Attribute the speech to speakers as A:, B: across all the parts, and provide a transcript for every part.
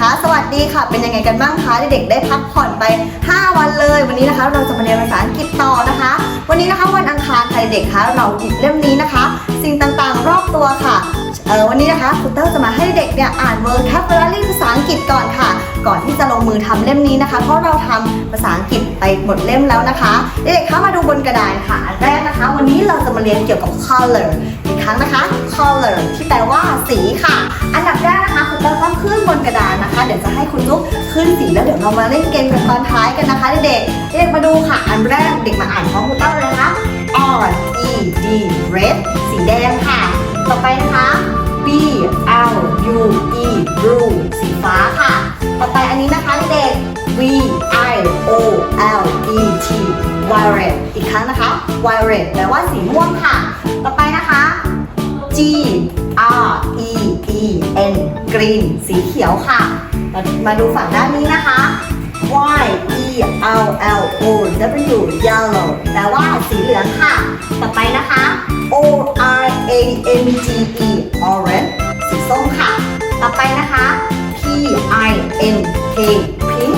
A: คะ สวัสดีค่ะ เป็นยังไงกันบ้างคะเด็กๆได้พักผ่อนไป 5 วันเลย วันนี้นะคะ เราจะมาเรียนภาษาอังกฤษต่อนะคะ วันนี้นะคะวันอังคารค่ะเด็กๆคะเราหยิบเล่มนี้นะคะ สิ่งต่างๆรอบตัวค่ะเออวันนี้นะคะคุณเต้จะมาให้เด็กเนี่ยอ่าน vocabulary ภาษาอังกฤษก่อนค่ะ ก่อนที่จะลงมือทำเล่มนี้นะคะ เพราะเราทำภาษาอังกฤษไปหมดเล่มแล้วนะคะ เด็กๆคะมาดูบนกระดานค่ะแรกนะคะ วันนี้เราจะมาเรียนเกี่ยวกับ color อีกครั้งนะคะ color ที่แปลว่าสีค่ะ อันดับแรกนะคะคุณเต้ต้องขึ้นบนกระดาน เดี๋ยวจะให้คุณลูกขึ้นสีแล้วเดี๋ยวเรามาเล่นเกมกันตอนท้ายกันนะคะเด็กๆเด็กมาดูค่ะ อันแรกเด็กมาอ่านพร้อมคุณเต้าเลยนะคะ R E D red สีแดงค่ะ ต่อไปนะคะ B L U E blue สีฟ้าค่ะ ต่อไปอันนี้นะคะเด็ก V I O L E T violet อีกครั้งนะคะ violet แปลว่าสีม่วงค่ะ ต่อไปนะคะ G N green สีเขียวค่ะมามาดูฝั่งด้านนี้นะคะ Y E L L O W yellow แปลว่าสีเหลืองค่ะ ต่อไปนะคะ O R A N G E orange สีส้มค่ะ ต่อไปนะคะ P I N K pink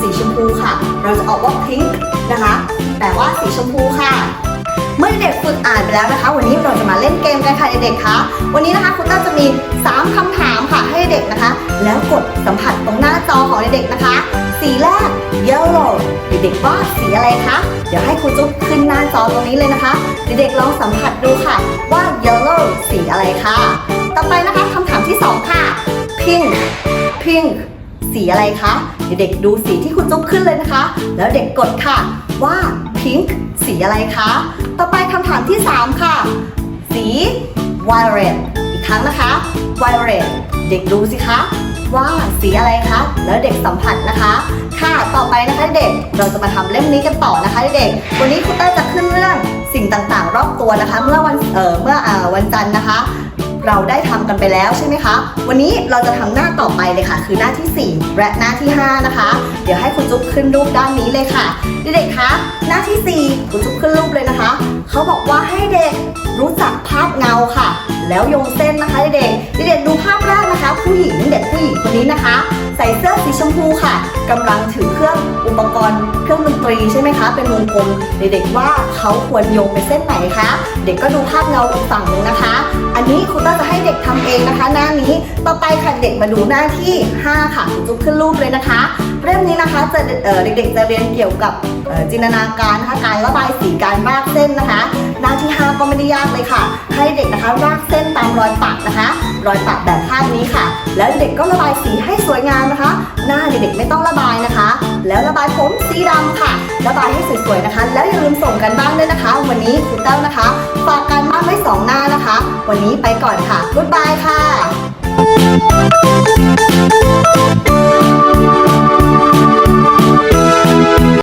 A: สีชมพูค่ะ เราจะออกว่า pink นะคะ แปลว่าสีชมพูค่ะ เมื่อเด็กฝึกอ่านไปแล้วนะคะ วันนี้เราจะมาเล่นเกมกันค่ะเด็กๆคะวันนี้นะคะคุณต้าจะมี 3คำถามค่ะให้เด็กนะคะ แล้วกดสัมผัสตรงหน้าจอของเด็กๆนะคะ สีแรก yellow เด็กๆว่าสีอะไรคะเดี๋ยวให้ครูจุ๊บขึ้นหน้าจอตรงนี้เลยนะคะ เด็กๆลองสัมผัสดูค่ะ ว่า yellow สีอะไรคะต่อไปนะคะคำถามที่ 2 ค่ะ pink pink สีอะไรคะเด็กๆดูสีที่คุณจุ๊บขึ้นเลยนะคะ แล้วเด็กกดค่ะว่า pink สีอะไรคะ ต่อไปคำถามที่ 3 ค่ะ สี violet อีกครั้งนะคะ violet เด็กดูสิคะว่าสีอะไรคะ แล้วเด็กสัมผัสนะคะ ค่ะ ต่อไปนะคะเด็ก เราจะมาทำเล่มนี้กันต่อนะคะเด็ก วันนี้ครูเต้จะขึ้นเรื่องสิ่งต่างๆ รอบตัวนะคะ เมื่อวัน เอ่อ เมื่ออวันจันทร์นะคะ เราได้ทำกันไปแล้วใช่ไหมคะ วันนี้เราจะทำหน้าต่อไปเลยค่ะ คือหน้าที่ 4 และหน้าที่ 5 นะคะ เดี๋ยวให้คุณจุ๊บขึ้นรูปด้านนี้เลยค่ะเด็กๆคะหน้าที่ 4 คุณจุ๊บขึ้นรูปเลยนะคะ เขาบอกว่าให้เด็กรู้จักภาพเงาค่ะ แล้วโยงเส้นนะคะเด็กๆเด็กๆดูภาพแรกนะคะ ผู้หญิงเด็กผู้หญิงคนนี้นะคะ ส่เสื้อสีชมพูค่ะกำลังถือเครื่องอุปกรณ์เครื่องดนตรีใช่ไหมคะ เป็นวงกลมเด็กๆว่าเขาควรโยงไปเส้นไหนคะ เด็กก็ดูภาพเงาอีกฝั่งหนึงนะคะ อันนี้ครูต้าจะให้เด็กทำเองนะคะ หน้านี้ต่อไปค่ะเด็กมาดูหน้าที่ 5 ค่ะจุ๊บขึ้นรูปเลยนะคะ เรื่องนี้ นะคะจะเด็กๆจะเรียนเกี่ยวกับจินตนาการนะคะการระบายสีการรากเส้นนะคะ หน้าที่ 5 ก็ไม่ได้ยากเลยค่ะ ให้เด็กนะคะรากเส้นตามรอยปักนะคะ รอยปักแบบภาพนี้ค่ะ แล้วเด็กก็ระบายสีให้สวยงามนะคะ หน้าเด็กๆไม่ต้องระบายนะคะ แล้วระบายผมสีดำค่ะ ระบายให้สวยๆนะคะ แล้วอย่าลืมส่งกันบ้านด้วยนะคะ วันนี้ครูเต้านะคะฝากการบ้านไว้สองหน้านะคะ วันนี้ไปก่อนค่ะบ๊ายบายค่ะ